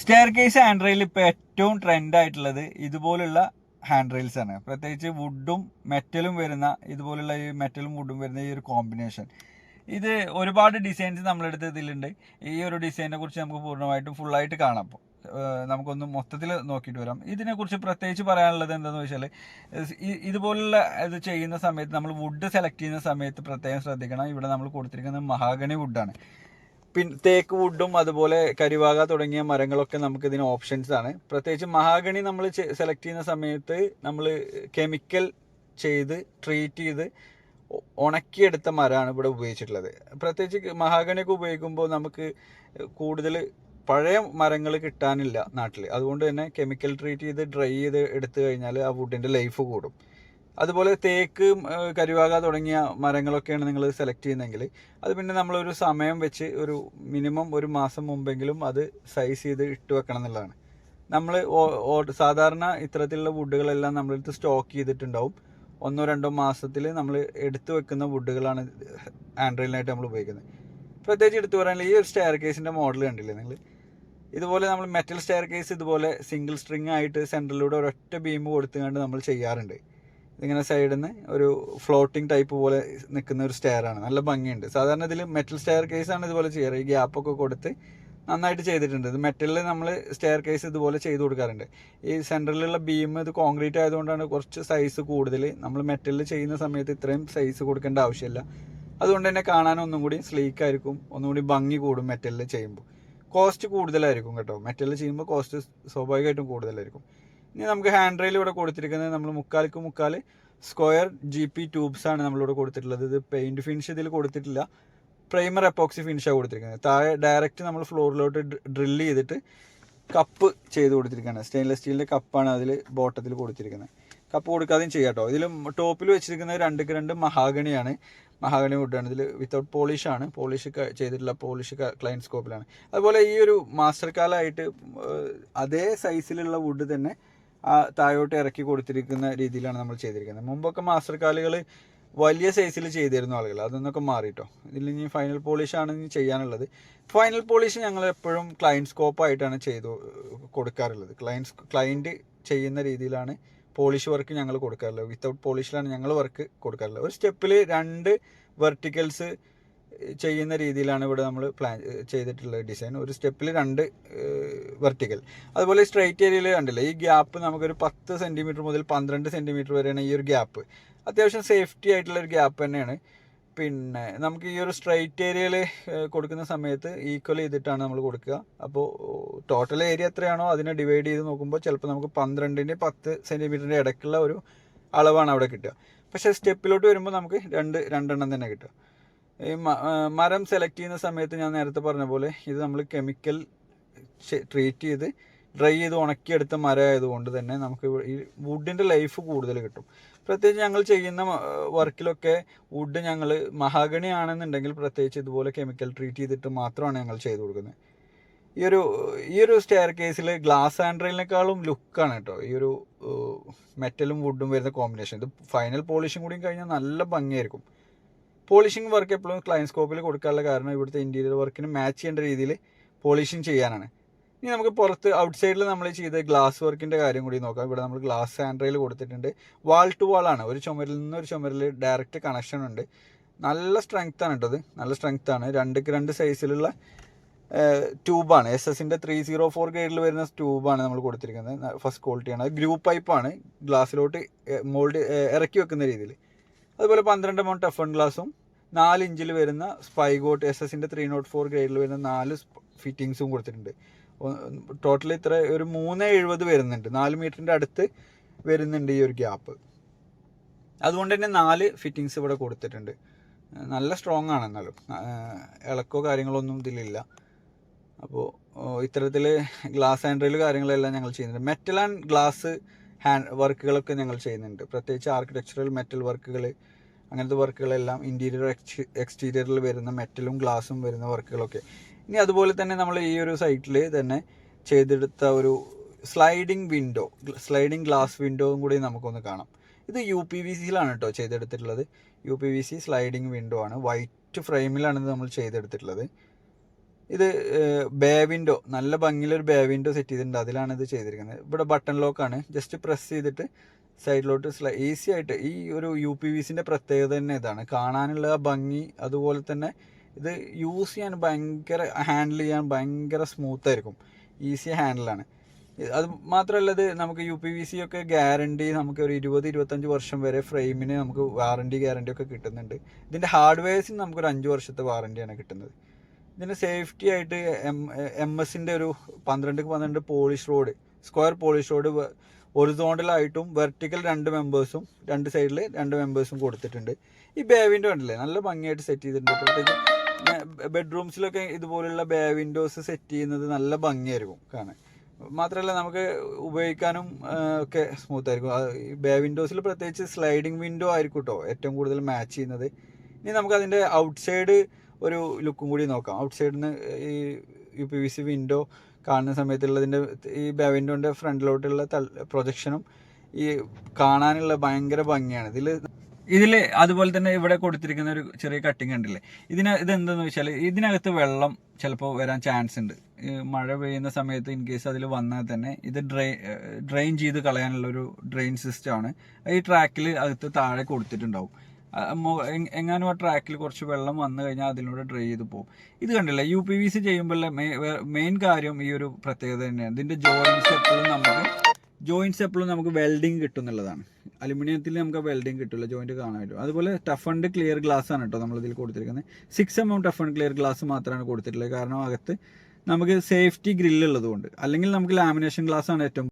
Stair case hand rail ഇപ്പോൾ ഏറ്റവും trend ആയിട്ടുള്ളത് ഇതുപോലുള്ള ഹാൻഡ് റെയിൽസ് ആണ്. പ്രത്യേകിച്ച് വുഡും മെറ്റലും വരുന്ന ഇതുപോലുള്ള ഈ മെറ്റലും വുഡും വരുന്ന ഈ ഒരു കോമ്പിനേഷൻ ഇത് ഒരുപാട് ഡിസൈൻസ് നമ്മളെടുത്ത് ഇതിലുണ്ട്. ഈ ഒരു ഡിസൈനെ കുറിച്ച് നമുക്ക് പൂർണമായിട്ടും ഫുള്ളായിട്ട് കാണാം അപ്പോൾ നമുക്കൊന്ന് മൊത്തത്തിൽ നോക്കിയിട്ട് വരാം. ഇതിനെക്കുറിച്ച് പ്രത്യേകിച്ച് പറയാനുള്ളത് എന്താണെന്ന് വെച്ചാൽ ഇതുപോലുള്ള ഇത് ചെയ്യുന്ന സമയത്ത് നമ്മൾ വുഡ് സെലക്ട് ചെയ്യുന്ന സമയത്ത് പ്രത്യേകം ശ്രദ്ധിക്കണം. ഇവിടെ നമ്മൾ കൊടുത്തിരിക്കുന്നത് മഹാഗണി വുഡാണ് പിന്നെ തേക്ക് വുഡും അതുപോലെ കരിവാക തുടങ്ങിയ മരങ്ങളൊക്കെ നമുക്ക് ഇതിന് ഓപ്ഷൻസ് ആണ്. പ്രത്യേകിച്ച് മഹാഗണി നമ്മൾ സെലക്ട് ചെയ്യുന്ന സമയത്ത് നമ്മൾ കെമിക്കൽ ചെയ്ത് ട്രീറ്റ് ചെയ്ത് ഉണക്കിയെടുത്ത മരമാണ് ഇവിടെ ഉപയോഗിച്ചിട്ടുള്ളത്. പ്രത്യേകിച്ച് മഹാഗണിയൊക്കെ ഉപയോഗിക്കുമ്പോൾ നമുക്ക് കൂടുതൽ പഴയ മരങ്ങൾ കിട്ടാനില്ല നാട്ടിൽ അതുകൊണ്ട് തന്നെ കെമിക്കൽ ട്രീറ്റ് ചെയ്ത് ഡ്രൈ ചെയ്ത് എടുത്തു കഴിഞ്ഞാൽ ആ വുഡിന്റെ ലൈഫ് കൂടും. അതുപോലെ തേക്ക് കരുവാക തുടങ്ങിയ മരങ്ങളൊക്കെയാണ് നിങ്ങൾ സെലക്ട് ചെയ്യുന്നതെങ്കിൽ അത് പിന്നെ നമ്മളൊരു സമയം വെച്ച് ഒരു മിനിമം ഒരു മാസം മുമ്പെങ്കിലും അത് സൈസ് ചെയ്ത് ഇട്ട് വെക്കണം എന്നുള്ളതാണ്. നമ്മൾ സാധാരണ ഇത്തരത്തിലുള്ള വുഡുകളെല്ലാം നമ്മളെടുത്ത് സ്റ്റോക്ക് ചെയ്തിട്ടുണ്ടാവും. ഒന്നോ രണ്ടോ മാസത്തിൽ നമ്മൾ എടുത്തു വെക്കുന്ന വുഡുകളാണ് ആൻഡ്രോയിലിനായിട്ട് നമ്മൾ ഉപയോഗിക്കുന്നത്. പ്രത്യേകിച്ച് എടുത്തു പറയാനുള്ള ഈ ഒരു സ്റ്റെയർ കേസിന്റെ മോഡൽ കണ്ടില്ലേ നിങ്ങൾ? ഇതുപോലെ നമ്മൾ മെറ്റൽ സ്റ്റെയർ കേസ് ഇതുപോലെ സിംഗിൾ സ്ട്രിങ് ആയിട്ട് സെന്ററിലൂടെ ഒരൊറ്റ ബീം കൊടുത്തുകൊണ്ട് നമ്മൾ ചെയ്യാറുണ്ട്. ഇതിങ്ങനെ സൈഡിൽ നിന്ന് ഒരു ഫ്ലോട്ടിംഗ് ടൈപ്പ് പോലെ നിൽക്കുന്ന ഒരു സ്റ്റെയർ ആണ് നല്ല ഭംഗിയുണ്ട്. സാധാരണ ഇതിൽ മെറ്റൽ സ്റ്റെയർ കേസ് ആണ് ഇതുപോലെ ചെയ്യാറ്. ഈ ഗ്യാപ്പൊക്കെ കൊടുത്ത് നന്നായിട്ട് ചെയ്തിട്ടുണ്ട്. ഇത് മെറ്റലിൽ നമ്മൾ സ്റ്റെയർ കേസ് ഇതുപോലെ ചെയ്ത് കൊടുക്കാറുണ്ട്. ഈ സെന്ററിലുള്ള ബീം ഇത് കോൺക്രീറ്റ് ആയതുകൊണ്ടാണ് കുറച്ച് സൈസ് കൂടുതൽ. നമ്മൾ മെറ്റലിൽ ചെയ്യുന്ന സമയത്ത് ഇത്രയും സൈസ് കൊടുക്കേണ്ട ആവശ്യമില്ല. അതുകൊണ്ട് തന്നെ കാണാൻ ഒന്നും കൂടി സ്ലീക്ക് ആയിരിക്കും. ഒന്നും കൂടി ഭംഗി കൂടും മെറ്റലിൽ ചെയ്യുമ്പോൾ കോസ്റ്റ് കൂടുതലായിരിക്കും കേട്ടോ. മെറ്റലിൽ ചെയ്യുമ്പോൾ കോസ്റ്റ് സ്വാഭാവികമായിട്ടും കൂടുതലായിരിക്കും. ഇനി നമുക്ക് ഹാൻഡ് റെയിൽ ഇവിടെ കൊടുത്തിരിക്കുന്നത് നമ്മൾ മുക്കാലിക്ക് മുക്കാൽ സ്ക്വയർ ജി പി ട്യൂബ്സ് ആണ് നമ്മളിവിടെ കൊടുത്തിട്ടുള്ളത്. ഇത് പെയിന്റ് ഫിനിഷ് ഇതിൽ കൊടുത്തിട്ടില്ല. പ്രൈമർ എപ്പോക്സി ഫിനിഷാണ് കൊടുത്തിരിക്കുന്നത്. താഴെ ഡയറക്റ്റ് നമ്മൾ ഫ്ലോറിലോട്ട് ഡ്രില്ല് ചെയ്തിട്ട് കപ്പ് ചെയ്ത് കൊടുത്തിരിക്കുകയാണ്. സ്റ്റെയിൻലെസ് സ്റ്റീലിന്റെ കപ്പാണ് അതിൽ ബോട്ടത്തിൽ കൊടുത്തിരിക്കുന്നത്. കപ്പ് കൊടുക്കാതെയും ചെയ്യാം കേട്ടോ ഇതിൽ ടോപ്പിൽ വെച്ചിരിക്കുന്ന രണ്ട് രണ്ട് മഹാഗണിയാണ്. മഹാഗണി വുഡാണ് ഇതിൽ വിത്തൗട്ട് പോളിഷാണ് പോളിഷ് ചെയ്തിട്ടുള്ള പോളിഷ് ക്ലയന്റ് സ്കോപ്പിലാണ് അതുപോലെ ഈ ഒരു മാസ്റ്റർ കാലായിട്ട് അതേ സൈസിലുള്ള വുഡ് തന്നെ താഴോട്ട് ഇറക്കി കൊടുത്തിരിക്കുന്ന രീതിയിലാണ് നമ്മൾ ചെയ്തിരിക്കുന്നത്. മുമ്പൊക്കെ മാസ്റ്റർ കാലുകൾ വലിയ സൈസിൽ ചെയ്തിരുന്നു ആളുകൾ. അതൊന്നൊക്കെ മാറിയിട്ടോ ഇതിൽ ഇനി ഫൈനൽ പോളിഷ് ആണ് ഇനി ചെയ്യാനുള്ളത്. ഫൈനൽ പോളിഷ് ഞങ്ങൾ എപ്പോഴും ക്ലയന്റ് സ്കോപ്പ് ആയിട്ടാണ് ചെയ്തു കൊടുക്കാറുള്ളത്. ക്ലയൻസ് ക്ലയന്റ് ചെയ്യുന്ന രീതിയിലാണ് പോളിഷ് വർക്ക് ഞങ്ങൾ കൊടുക്കാറുള്ളത്. വിത്തൗട്ട് പോളിഷിലാണ് ഞങ്ങൾ വർക്ക് കൊടുക്കാറുള്ളത്. ഒരു സ്റ്റെപ്പിൽ രണ്ട് വെർട്ടിക്കൽസ് ചെയ്യുന്ന രീതിയിലാണ് ഇവിടെ നമ്മൾ പ്ലാൻ ചെയ്തിട്ടുള്ള ഡിസൈൻ ഒരു സ്റ്റെപ്പിൽ രണ്ട് വെർട്ടിക്കൽ അതുപോലെ സ്ട്രൈറ്റ് ഏരിയയിൽ കണ്ടില്ല ഈ ഗ്യാപ്പ് നമുക്കൊരു പത്ത് സെന്റിമീറ്റർ മുതൽ പന്ത്രണ്ട് സെന്റിമീറ്റർ വരെയാണ് ഈ ഒരു ഗ്യാപ്പ് അത്യാവശ്യം സേഫ്റ്റി ആയിട്ടുള്ള ഒരു ഗ്യാപ്പ് തന്നെയാണ്. പിന്നെ നമുക്ക് ഈ ഒരു സ്ട്രൈറ്റ് ഏരിയയിൽ കൊടുക്കുന്ന സമയത്ത് ഈക്വൽ ചെയ്തിട്ടാണ് നമ്മൾ കൊടുക്കുക. അപ്പോൾ ടോട്ടൽ ഏരിയ എത്രയാണോ അതിനെ ഡിവൈഡ് ചെയ്ത് നോക്കുമ്പോൾ ചിലപ്പോൾ നമുക്ക് പന്ത്രണ്ടിന്റെ പത്ത് സെന്റിമീറ്ററിന്റെ ഇടയ്ക്കുള്ള ഒരു അളവാണ് അവിടെ കിട്ടുക. പക്ഷേ സ്റ്റെപ്പിലോട്ട് വരുമ്പോൾ നമുക്ക് രണ്ട് രണ്ടെണ്ണം തന്നെ കിട്ടുക. ഈ മരം സെലക്ട് ചെയ്യുന്ന സമയത്ത് ഞാൻ നേരത്തെ പറഞ്ഞ പോലെ ഇത് നമ്മൾ കെമിക്കൽ ട്രീറ്റ് ചെയ്ത് ഡ്രൈ ചെയ്ത് ഉണക്കിയെടുത്ത മരം ആയതുകൊണ്ട് തന്നെ നമുക്ക് ഈ വുഡിന്റെ ലൈഫ് കൂടുതൽ കിട്ടും. പ്രത്യേകിച്ച് ഞങ്ങൾ ചെയ്യുന്ന വർക്കിലൊക്കെ വുഡ് ഞങ്ങൾ മഹാഗണി ആണെന്നുണ്ടെങ്കിൽ പ്രത്യേകിച്ച് ഇതുപോലെ കെമിക്കൽ ട്രീറ്റ് ചെയ്തിട്ട് മാത്രമാണ് ഞങ്ങൾ ചെയ്തു കൊടുക്കുന്നത്. ഈ ഒരു ഈ ഒരു സ്റ്റെയർ കേസിൽ ഗ്ലാസ് ആൻഡ്രയിലിനേക്കാളും ലുക്കാണ് കേട്ടോ ഈ ഒരു മെറ്റലും വുഡും വരുന്ന കോമ്പിനേഷൻ ഇത് ഫൈനൽ പോളിഷും കൂടി കഴിഞ്ഞാൽ നല്ല ഭംഗിയായിരിക്കും. പോളിഷിംഗ് വർക്ക് എപ്പോഴും ക്ലൈൻ സ്കോപ്പിൽ കൊടുക്കാനുള്ള കാരണം ഇവിടുത്തെ ഇന്റീരിയർ വർക്കിന് മാച്ച് ചെയ്യേണ്ട രീതിയിൽ പോളിഷിംഗ് ചെയ്യാനാണ്. ഇനി നമുക്ക് പുറത്ത് ഔട്ട് സൈഡിൽ നമ്മൾ ചെയ്ത ഗ്ലാസ് വർക്കിന്റെ കാര്യം കൂടി നോക്കാം. ഇവിടെ നമ്മൾ ഗ്ലാസ് ഹാൻഡ്രയിൽ കൊടുത്തിട്ടുണ്ട്. വാൾ ടു വാൾ ആണ്. ഒരു ചുമരിൽ നിന്ന് ഒരു ചുമരിൽ ഡയറക്റ്റ് കണക്ഷൻ ഉണ്ട്. നല്ല സ്ട്രെങ്ത് ആണ് കേട്ടത് നല്ല സ്ട്രെങ്ത് ആണ്. രണ്ട് രണ്ട് സൈസിലുള്ള ട്യൂബാണ് എസ് എസിന്റെ ത്രീ സീറോ ഫോർ ഗ്രേഡിൽ വരുന്ന ട്യൂബാണ് നമ്മൾ കൊടുത്തിരിക്കുന്നത്. ഫസ്റ്റ് ക്വാളിറ്റിയാണ് ഗ്രൂപ്പ് പൈപ്പാണ് ഗ്ലാസ്സിലോട്ട് മോൾഡ് ഇറക്കി വെക്കുന്ന രീതിയിൽ. അതുപോലെ പന്ത്രണ്ട് എമൗണ്ട് ടഫൺ ഗ്ലാസും നാല് ഇഞ്ചിൽ വരുന്ന സ്പൈഗോട്ട് എസ് എസിന്റെ ത്രീ നോട്ട് ഫോർ ഗ്രേഡിൽ വരുന്ന നാല് ഫിറ്റിങ്സും കൊടുത്തിട്ടുണ്ട്. ടോട്ടൽ ഇത്ര ഒരു മൂന്ന് എഴുപത് വരുന്നുണ്ട്. നാല് മീറ്ററിന്റെ അടുത്ത് വരുന്നുണ്ട് ഈ ഒരു ഗ്യാപ്പ് അതുകൊണ്ട് തന്നെ നാല് ഫിറ്റിങ്സ് ഇവിടെ കൊടുത്തിട്ടുണ്ട്. നല്ല സ്ട്രോങ് ആണ് എന്നാലും. ഇളക്കോ കാര്യങ്ങളോ ഒന്നും ഇതിലില്ല. അപ്പോൾ ഇത്തരത്തിൽ ഗ്ലാസ് ഹാൻഡ്രയിൽ കാര്യങ്ങളെല്ലാം ഞങ്ങൾ ചെയ്യുന്നുണ്ട്. മെറ്റൽ ആൻഡ് ഗ്ലാസ് ഹാൻഡ് വർക്കുകളൊക്കെ ഞങ്ങൾ ചെയ്യുന്നുണ്ട്. പ്രത്യേകിച്ച് ആർക്കിടെക്ചറൽ മെറ്റൽ വർക്കുകൾ അങ്ങനത്തെ വർക്കുകളെല്ലാം ഇന്റീരിയർ എക്സ്റ്റീരിയറിൽ വരുന്ന മെറ്റലും ഗ്ലാസും വരുന്ന വർക്കുകളൊക്കെ. ഇനി അതുപോലെ തന്നെ നമ്മൾ ഈ ഒരു സൈറ്റിൽ തന്നെ ചെയ്തെടുത്ത ഒരു സ്ലൈഡിങ് വിൻഡോ സ്ലൈഡിങ് ഗ്ലാസ് വിൻഡോയും കൂടി നമുക്കൊന്ന് കാണാം. ഇത് യു പി വി സിയിലാണ് കേട്ടോ ചെയ്തെടുത്തിട്ടുള്ളത്. U P V C sliding window ആണ്. വൈറ്റ് ഫ്രെയിമിലാണ് ഇത് നമ്മൾ ചെയ്തെടുത്തിട്ടുള്ളത്. ഇത് ബേ വിൻഡോ നല്ല ഭംഗിയിലൊരു ബേ വിൻഡോ സെറ്റ് ചെയ്തിട്ടുണ്ട്. അതിലാണ് ഇത് ചെയ്തിരിക്കുന്നത്. ഇവിടെ ബട്ടൺ ലോക്കാണ് ജസ്റ്റ് പ്രസ് ചെയ്തിട്ട് സൈഡിലോട്ട് സ്ലൈ ഈസി ആയിട്ട് ഈ ഒരു യു പി വി സിന്റെ പ്രത്യേകത തന്നെ ഇതാണ്. കാണാനുള്ള ഭംഗി അതുപോലെ തന്നെ ഇത് യൂസ് ചെയ്യാൻ ഭയങ്കര ഹാൻഡിൽ ചെയ്യാൻ ഭയങ്കര സ്മൂത്ത് ആയിരിക്കും. ഈസി ഹാൻഡിലാണ് അത് മാത്രമല്ല ഇത് നമുക്ക് യു പി വി സി ഒക്കെ ഗ്യാരണ്ടി നമുക്ക് ഒരു ഇരുപത് ഇരുപത്തഞ്ച് വർഷം വരെ ഫ്രെയിമിന് നമുക്ക് വാറണ്ടി ഗ്യാരണ്ടി ഒക്കെ കിട്ടുന്നുണ്ട്. ഇതിന്റെ ഹാർഡ്വെയർസിന് നമുക്കൊരു അഞ്ച് വർഷത്തെ വാറണ്ടിയാണ് കിട്ടുന്നത്. ഇതിന് സേഫ്റ്റി ആയിട്ട് എം എം എസിന്റെ ഒരു പന്ത്രണ്ട് പന്ത്രണ്ട് polish rod square polish rod ഒറിസോണ്ടലായിട്ടും vertical രണ്ട് മെമ്പേഴ്സും രണ്ട് സൈഡിൽ രണ്ട് മെമ്പേഴ്സും കൊടുത്തിട്ടുണ്ട്. ഈ ബേ വിൻഡോ ഉണ്ടല്ലേ? നല്ല ഭംഗിയായിട്ട് സെറ്റ് ചെയ്തിട്ടുണ്ട്. പ്രത്യേകിച്ച് ബെഡ്റൂംസിലൊക്കെ ഇതുപോലുള്ള ബേ വിൻഡോസ് സെറ്റ് ചെയ്യുന്നത് നല്ല ഭംഗിയായിരിക്കും കാണാൻ. മാത്രമല്ല നമുക്ക് ഉപയോഗിക്കാനും ഒക്കെ സ്മൂത്ത് ആയിരിക്കും. ഈ ബേ വിൻഡോസിൽ പ്രത്യേകിച്ച് സ്ലൈഡിങ് വിൻഡോ ആയിരിക്കും കേട്ടോ ഏറ്റവും കൂടുതൽ മാച്ച് ചെയ്യുന്നത്. ഇനി നമുക്ക് അതിന്റെ ഔട്ട് സൈഡ് ഒരു ലുക്കും കൂടി നോക്കാം. ഔട്ട് നിന്ന് ഈ പി വി സി വിൻഡോ കാണുന്ന സമയത്തുള്ളതിന്റെ ഈ വിൻഡോന്റെ ഫ്രണ്ടിലോട്ടുള്ള പ്രൊജക്ഷനും ഈ കാണാനുള്ള ഭയങ്കര ഭംഗിയാണ്. ഇതിൽ ഇതിൽ അതുപോലെ തന്നെ ഇവിടെ കൊടുത്തിരിക്കുന്ന ഒരു ചെറിയ കട്ടിങ് ഉണ്ടല്ലേ ഇതിന് ഇതെന്തെന്ന് വെച്ചാൽ ഇതിനകത്ത് വെള്ളം ചിലപ്പോൾ വരാൻ ചാൻസ് ഉണ്ട്. മഴ പെയ്യുന്ന സമയത്ത് ഇൻ കേസ് അതിൽ വന്നാൽ തന്നെ ഇത് ഡ്രെയിൻ ഡ്രെയിൻ ചെയ്ത് കളയാനുള്ള ഒരു ഡ്രെയിൻ സിസ്റ്റമാണ് ഈ ട്രാക്കിൽ അകത്ത് താഴെ കൊടുത്തിട്ടുണ്ടാവും. എങ്ങാനും ആ ട്രാക്കിൽ കുറച്ച് വെള്ളം വന്നു കഴിഞ്ഞാൽ അതിലൂടെ ഡ്രൈ ചെയ്ത് പോകും ഇത് കണ്ടില്ലേ യു പി വി സി ചെയ്യുമ്പോൾ മെയിൻ കാര്യം ഈ ഒരു പ്രത്യേകത തന്നെയാണ്. ഇതിന്റെ ജോയിൻസ് എപ്പോഴും നമുക്ക് ജോയിൻസ് എപ്പോഴും നമുക്ക് വെൽഡിങ് കിട്ടും എന്നുള്ളതാണ് അലുമിനിയത്തിൽ നമുക്ക് വെൽഡിങ് കിട്ടില്ല ജോയിന്റ് കാണാൻ പറ്റും. അതുപോലെ ടഫ് ആൻഡ് ക്ലിയർ ഗ്ലാസ് ആണ് കേട്ടോ നമ്മളിതിൽ കൊടുത്തിരിക്കുന്നത് six M M tough and clear glass മാത്രമാണ് കൊടുത്തിട്ടുള്ളത്. കാരണം അകത്ത് നമുക്ക് സേഫ്റ്റി ഗ്രില്ല് ഉള്ളതുകൊണ്ട്. അല്ലെങ്കിൽ നമുക്ക് ലാമിനേഷൻ ഗ്ലാസ് ആണ് ഏറ്റവും